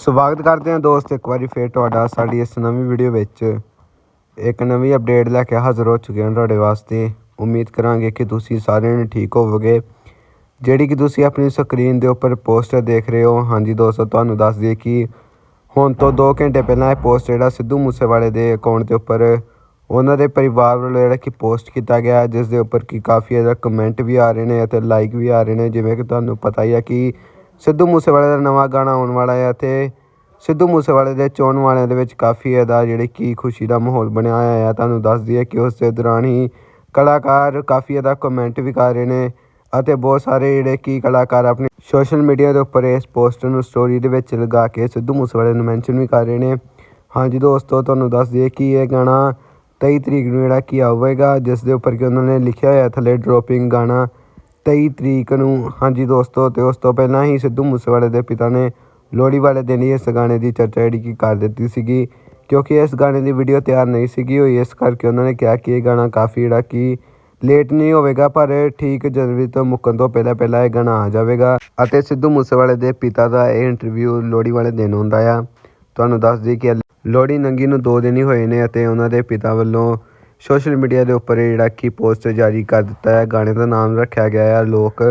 ਸਵਾਗਤ ਕਰਦੇ ਹਾਂ ਦੋਸਤ, ਇੱਕ ਵਾਰੀ ਫੇਰ ਤੁਹਾਡਾ ਸਾਡੀ ਇਸ ਨਵੀਂ ਵੀਡੀਓ ਵਿੱਚ। ਇੱਕ ਨਵੀਂ ਅਪਡੇਟ ਲੈ ਕੇ ਹਾਜ਼ਰ ਹੋ ਚੁੱਕੇ ਹਾਂ ਤੁਹਾਡੇ ਵਾਸਤੇ। ਉਮੀਦ ਕਰਾਂਗੇ ਕਿ ਤੁਸੀਂ ਸਾਰਿਆਂ ਨੇ ਠੀਕ ਹੋਵੋਗੇ। ਜਿਹੜੀ ਕਿ ਤੁਸੀਂ ਆਪਣੀ ਸਕਰੀਨ ਦੇ ਉੱਪਰ ਪੋਸਟਰ ਦੇਖ ਰਹੇ ਹੋ। ਹਾਂਜੀ ਦੋਸਤੋ, ਤੁਹਾਨੂੰ ਦੱਸ ਦਈਏ ਕਿ ਹੁਣ ਤੋਂ 2 ਘੰਟੇ ਪਹਿਲਾਂ ਇਹ ਪੋਸਟ ਜਿਹੜਾ ਸਿੱਧੂ ਮੂਸੇਵਾਲੇ ਦੇ ਅਕਾਊਂਟ ਦੇ ਉੱਪਰ ਉਹਨਾਂ ਦੇ ਪਰਿਵਾਰ ਵੱਲੋਂ ਜਿਹੜਾ ਕਿ ਪੋਸਟ ਕੀਤਾ ਗਿਆ ਜਿਸ ਦੇ ਉੱਪਰ ਕਿ ਕਾਫੀ ਜ਼ਿਆਦਾ ਕਮੈਂਟ ਵੀ ਆ ਰਹੇ ਨੇ ਅਤੇ ਲਾਈਕ ਵੀ ਆ ਰਹੇ ਨੇ। ਜਿਵੇਂ ਕਿ ਤੁਹਾਨੂੰ ਪਤਾ ਹੀ ਹੈ ਕਿ ਸਿੱਧੂ ਮੂਸੇਵਾਲੇ ਦਾ ਨਵਾਂ ਗਾਣਾ ਆਉਣ ਵਾਲਾ ਹੈ ਅਤੇ ਸਿੱਧੂ ਮੂਸੇਵਾਲੇ ਦੇ ਚੋਣ ਵਾਲਿਆਂ ਦੇ ਵਿੱਚ ਕਾਫੀ ਜ਼ਿਆਦਾ ਜਿਹੜੇ ਕਿ ਖੁਸ਼ੀ ਦਾ ਮਾਹੌਲ ਬਣਿਆ ਹੋਇਆ ਹੈ। ਤੁਹਾਨੂੰ ਦੱਸ ਦਈਏ ਕਿ ਉਸ ਦੇ ਦੌਰਾਨ ਹੀ ਕਲਾਕਾਰ ਕਾਫੀ ਜ਼ਿਆਦਾ ਕਮੈਂਟ ਵੀ ਕਰ ਰਹੇ ਨੇ ਅਤੇ ਬਹੁਤ ਸਾਰੇ ਜਿਹੜੇ ਕਿ ਕਲਾਕਾਰ ਆਪਣੇ ਸੋਸ਼ਲ ਮੀਡੀਆ ਦੇ ਉੱਪਰ ਇਸ ਪੋਸਟ ਨੂੰ ਸਟੋਰੀ ਦੇ ਵਿੱਚ ਲਗਾ ਕੇ ਸਿੱਧੂ ਮੂਸੇਵਾਲੇ ਨੂੰ ਮੈਂਸ਼ਨ ਵੀ ਕਰ ਰਹੇ ਨੇ। ਹਾਂਜੀ ਦੋਸਤੋ, ਤੁਹਾਨੂੰ ਦੱਸ ਦਈਏ ਕਿ ਇਹ ਗਾਣਾ 23 ਤਰੀਕ ਨੂੰ ਜਿਹੜਾ ਕੀ ਆਵੇਗਾ ਜਿਸ ਦੇ ਉੱਪਰ ਕਿ ਉਹਨਾਂ ਨੇ ਲਿਖਿਆ ਹੋਇਆ ਥੱਲੇ ਡ੍ਰੌਪਿੰਗ ਗਾਣਾ 23 ਤਰੀਕ ਨੂੰ। ਹਾਂਜੀ ਦੋਸਤੋ, ਤੇ ਉਸ ਤੋਂ ਪਹਿਲਾਂ ਹੀ ਸਿੱਧੂ ਮੂਸੇਵਾਲੇ ਦੇ ਪਿਤਾ ਨੇ ਲੋਹੜੀ ਵਾਲੇ ਦਿਨ ਹੀ ਇਸ ਗਾਣੇ ਦੀ ਚਰਚਾ ਜਿਹੜੀ ਕਿ ਕਰ ਦਿੱਤੀ ਸੀਗੀ। ਕਿਉਂਕਿ ਇਸ ਗਾਣੇ ਦੀ ਵੀਡੀਓ ਤਿਆਰ ਨਹੀਂ ਸੀਗੀ ਹੋਈ, ਇਸ ਕਰਕੇ ਉਹਨਾਂ ਨੇ ਕਿਹਾ ਕਿ ਇਹ ਗਾਣਾ ਕਾਫੀ ਜਿਹੜਾ ਕਿ ਲੇਟ ਨਹੀਂ ਹੋਵੇਗਾ, ਪਰ ਠੀਕ ਜਨਵਰੀ ਤੋਂ ਮੁੱਕਣ ਤੋਂ ਪਹਿਲਾਂ ਪਹਿਲਾਂ ਇਹ ਗਾਣਾ ਆ ਜਾਵੇਗਾ। ਅਤੇ ਸਿੱਧੂ ਮੂਸੇਵਾਲੇ ਦੇ ਪਿਤਾ ਦਾ ਇਹ ਇੰਟਰਵਿਊ ਲੋਹੜੀ ਵਾਲੇ ਦਿਨ ਹੁੰਦਾ ਆ। ਤੁਹਾਨੂੰ ਦੱਸ ਦਈਏ ਕਿ ਲੋਹੜੀ ਨੰਗੀ ਨੂੰ 2 ਦਿਨ ਹੀ ਹੋਏ ਨੇ ਅਤੇ ਉਹਨਾਂ ਦੇ ਪਿਤਾ ਵੱਲੋਂ ਸੋਸ਼ਲ ਮੀਡੀਆ ਦੇ ਉੱਪਰ ਜਿਹੜਾ ਕਿ ਪੋਸਟ ਜਾਰੀ ਕਰ ਦਿੱਤਾ ਹੈ। ਗਾਣੇ ਦਾ ਨਾਮ ਰੱਖਿਆ ਗਿਆ ਹੈ। ਲੋਕ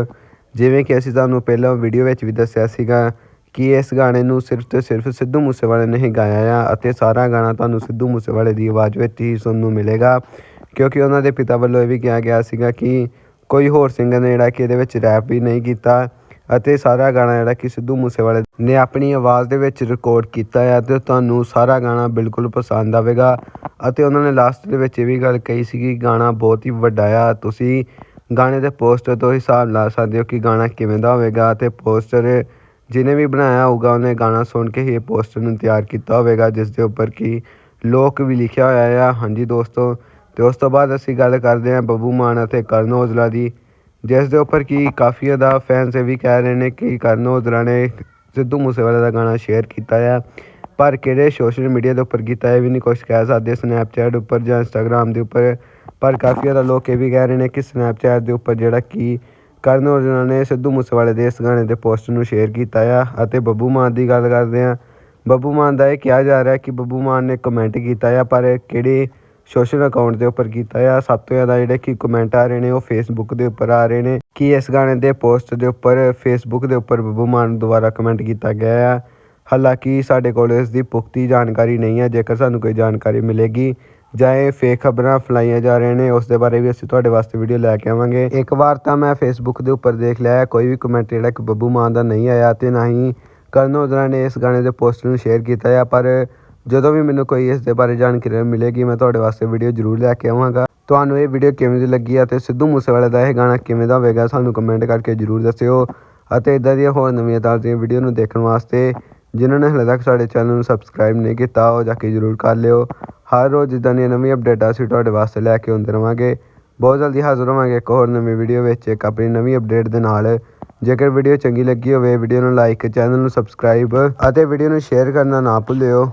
ਜਿਵੇਂ ਕਿ ਅਸੀਂ ਤੁਹਾਨੂੰ ਪਹਿਲਾਂ ਵੀਡੀਓ ਵਿੱਚ ਵੀ ਦੱਸਿਆ ਸੀਗਾ ਕਿ ਇਸ ਗਾਣੇ ਨੂੰ ਸਿਰਫ ਤੇ ਸਿਰਫ ਸਿੱਧੂ ਮੂਸੇਵਾਲੇ ਨੇ ਹੀ ਗਾਇਆ ਆ ਅਤੇ ਸਾਰਾ ਗਾਣਾ ਤੁਹਾਨੂੰ ਸਿੱਧੂ ਮੂਸੇਵਾਲੇ ਦੀ ਆਵਾਜ਼ ਵਿੱਚ ਹੀ ਸੁਣਨ ਨੂੰ ਮਿਲੇਗਾ। ਕਿਉਂਕਿ ਉਹਨਾਂ ਦੇ ਪਿਤਾ ਵੱਲੋਂ ਇਹ ਵੀ ਕਿਹਾ ਗਿਆ ਸੀਗਾ ਕਿ ਕੋਈ ਹੋਰ ਸਿੰਗਰ ਨੇ ਜਿਹੜਾ ਕਿ ਇਹਦੇ ਵਿੱਚ ਰੈਪ ਵੀ ਨਹੀਂ ਕੀਤਾ। ਅਤੇ ਸਾਰਾ ਗਾਣਾ ਜਿਹੜਾ ਕਿ ਸਿੱਧੂ ਮੂਸੇਵਾਲੇ ਨੇ ਆਪਣੀ ਆਵਾਜ਼ ਦੇ ਵਿੱਚ ਰਿਕਾਰਡ ਕੀਤਾ ਹੈ ਅਤੇ ਤੁਹਾਨੂੰ ਸਾਰਾ ਗਾਣਾ ਬਿਲਕੁਲ ਪਸੰਦ ਆਵੇਗਾ। ਅਤੇ ਉਹਨਾਂ ਨੇ ਲਾਸਟ ਦੇ ਵਿੱਚ ਇਹ ਵੀ ਗੱਲ ਕਹੀ ਸੀ ਕਿ ਗਾਣਾ ਬਹੁਤ ਹੀ ਵੱਡਾ ਆ। ਤੁਸੀਂ ਗਾਣੇ ਦੇ ਪੋਸਟਰ ਤੋਂ ਹਿਸਾਬ ਲਾ ਸਕਦੇ ਹੋ ਕਿ ਗਾਣਾ ਕਿਵੇਂ ਦਾ ਹੋਵੇਗਾ ਅਤੇ ਪੋਸਟਰ ਜਿਹਨੇ ਵੀ ਬਣਾਇਆ ਹੋਊਗਾ, ਉਹਨੇ ਗਾਣਾ ਸੁਣ ਕੇ ਹੀ ਇਹ ਪੋਸਟਰ ਨੂੰ ਤਿਆਰ ਕੀਤਾ ਹੋਵੇਗਾ, ਜਿਸ ਦੇ ਉੱਪਰ ਕਿ ਲੋਕ ਵੀ ਲਿਖਿਆ ਹੋਇਆ ਆ। ਹਾਂਜੀ ਦੋਸਤੋ, ਤੇ ਉਸ ਤੋਂ ਬਾਅਦ ਅਸੀਂ ਗੱਲ ਕਰਦੇ ਹਾਂ ਬੱਬੂ ਮਾਨ ਅਤੇ ਕਰਨ ਔਜਲਾ ਦੀ। ਜਿਸ ਦੇ ਉੱਪਰ ਕਿ ਕਾਫੀ ਜ਼ਿਆਦਾ ਫੈਨਸ ਇਹ ਵੀ ਕਹਿ ਰਹੇ ਨੇ ਕਿ ਕਰਨ ਔਜਲਾ ਨੇ ਸਿੱਧੂ ਮੂਸੇਵਾਲੇ ਦਾ ਗਾਣਾ ਸ਼ੇਅਰ ਕੀਤਾ ਆ। ਪਰ ਕਿਹੜੇ ਸੋਸ਼ਲ ਮੀਡੀਆ ਦੇ ਉੱਪਰ ਕੀਤਾ ਇਹ ਵੀ ਨਹੀਂ ਕੁਝ ਕਹਿ ਸਕਦੇ ਸਨੈਪਚੈਟ ਉੱਪਰ ਜਾਂ ਇੰਸਟਾਗ੍ਰam ਦੇ ਉੱਪਰ। ਪਰ ਕਾਫੀ ਜ਼ਿਆਦਾ ਲੋਕ ਇਹ ਵੀ ਕਹਿ ਰਹੇ ਨੇ ਕਿ ਸਨੈਪਚੈਟ ਦੇ ਉੱਪਰ ਜਿਹੜਾ ਕਿ ਕਰਨ ਔਜਲਾ ਨੇ ਸਿੱਧੂ ਮੂਸੇਵਾਲੇ ਦੇ ਇਸ ਗਾਣੇ ਦੇ ਪੋਸਟ ਨੂੰ ਸ਼ੇਅਰ ਕੀਤਾ ਆ। ਅਤੇ ਬੱਬੂ ਮਾਨ ਦੀ ਗੱਲ ਕਰਦੇ ਆ ਬੱਬੂ ਮਾਨ ਦਾ ਇਹ ਕਿਹਾ ਜਾ ਰਿਹਾ ਕਿ ਬੱਬੂ ਮਾਨ ਨੇ ਕਮੈਂਟ ਕੀਤਾ ਆ, ਪਰ ਕਿਹੜੇ ਸੋਸ਼ਲ ਅਕਾਊਂਟ ਦੇ ਉੱਪਰ ਕੀਤਾ ਆ। ਸਭ ਤੋਂ ਜ਼ਿਆਦਾ ਜਿਹੜੇ ਕਿ ਕਮੈਂਟ ਆ ਰਹੇ ਨੇ, ਉਹ ਫੇਸਬੁੱਕ ਦੇ ਉੱਪਰ ਆ ਰਹੇ ਨੇ। ਕਿ ਇਸ ਗਾਣੇ ਦੇ ਪੋਸਟ ਦੇ ਉੱਪਰ ਫੇਸਬੁੱਕ ਦੇ ਉੱਪਰ ਬੱਬੂ ਮਾਨ ਦੁਆਰਾ ਕਮੈਂਟ ਕੀਤਾ ਗਿਆ ਆ? ਹਾਲਾਂਕਿ ਸਾਡੇ ਕੋਲ ਇਸ ਦੀ ਪੁਖਤੀ ਜਾਣਕਾਰੀ ਨਹੀਂ ਹੈ ਜੇਕਰ ਸਾਨੂੰ ਕੋਈ ਜਾਣਕਾਰੀ ਮਿਲੇਗੀ ਜਾਂ ਇਹ ਫੇਕ ਖਬਰਾਂ ਫਲਾਈਆਂ ਜਾ ਰਹੀਆਂ ਨੇ, ਉਸ ਦੇ ਬਾਰੇ ਵੀ ਅਸੀਂ ਤੁਹਾਡੇ ਵਾਸਤੇ ਵੀਡੀਓ ਲੈ ਕੇ ਆਵਾਂਗੇ। ਇੱਕ ਵਾਰ ਤਾਂ ਮੈਂ ਫੇਸਬੁੱਕ ਦੇ ਉੱਪਰ ਦੇਖ ਲਿਆ, ਕੋਈ ਵੀ ਕਮੈਂਟ ਜਿਹੜਾ ਕਿ ਬੱਬੂ ਮਾਨ ਦਾ ਨਹੀਂ ਆਇਆ ਤੇ ਨਾ ਹੀ ਕਰਨ ਔਜਲਾ ਨੇ ਇਸ ਗਾਣੇ ਦੇ ਪੋਸਟ ਨੂੰ ਸ਼ੇਅਰ ਕੀਤਾ ਆ, ਪਰ ਜਦੋਂ ਵੀ ਮੈਨੂੰ ਕੋਈ ਇਸ ਦੇ ਬਾਰੇ ਜਾਣਕਾਰੀ ਮਿਲੇਗੀ, ਮੈਂ ਤੁਹਾਡੇ ਵਾਸਤੇ ਵੀਡੀਓ ਜ਼ਰੂਰ ਲੈ ਕੇ ਆਵਾਂਗਾ। ਤੁਹਾਨੂੰ ਇਹ ਵੀਡੀਓ ਕਿਵੇਂ ਦੀ ਲੱਗੀ ਆ ਤੇ ਸਿੱਧੂ ਮੂਸੇਵਾਲੇ ਦਾ ਇਹ ਗਾਣਾ ਕਿਵੇਂ ਦਾ ਹੋਵੇਗਾ, ਸਾਨੂੰ ਕਮੈਂਟ ਕਰਕੇ ਜ਼ਰੂਰ ਦੱਸਿਓ। ਅਤੇ ਇਦਾਂ ਦੀਆਂ ਹੋਰ ਨਵੀਆਂ ਤਾਜ਼ੀਆਂ ਵੀਡੀਓ ਨੂੰ ਦੇਖਣ ਵਾਸਤੇ ਜਿਨ੍ਹਾਂ ਨੇ ਹਲੇ ਤੱਕ ਸਾਡੇ ਚੈਨਲ ਨੂੰ ਸਬਸਕ੍ਰਾਈਬ ਨਹੀਂ ਕੀਤਾ, ਉਹ ਜਾ ਕੇ ਜ਼ਰੂਰ ਕਰ ਲਿਓ। ਹਰ ਰੋਜ਼ ਇਦਾਂ ਦੀਆਂ ਨਵੀਆਂ ਅਪਡੇਟਾਂ ਅਸੀਂ ਤੁਹਾਡੇ ਵਾਸਤੇ ਲੈ ਕੇ ਆਉਂਦੇ ਰਵਾਂਗੇ। ਬਹੁਤ ਜਲਦੀ ਹਾਜ਼ਰ ਹੋਵਾਂਗੇ ਇੱਕ ਹੋਰ ਨਵੀਂ ਵੀਡੀਓ ਵਿੱਚ, ਇੱਕ ਆਪਣੀ ਨਵੀਂ ਅਪਡੇਟ ਦੇ ਨਾਲ। ਜੇਕਰ ਵੀਡੀਓ ਚੰਗੀ ਲੱਗੀ ਹੋਵੇ ਵੀਡੀਓ ਨੂੰ ਲਾਈਕ ਚੈਨਲ ਨੂੰ ਸਬਸਕ੍ਰਾਈਬ ਅਤੇ ਵੀਡੀਓ ਨੂੰ ਸ਼ੇਅਰ ਕਰਨਾ ਨਾ ਭੁੱਲਿਓ।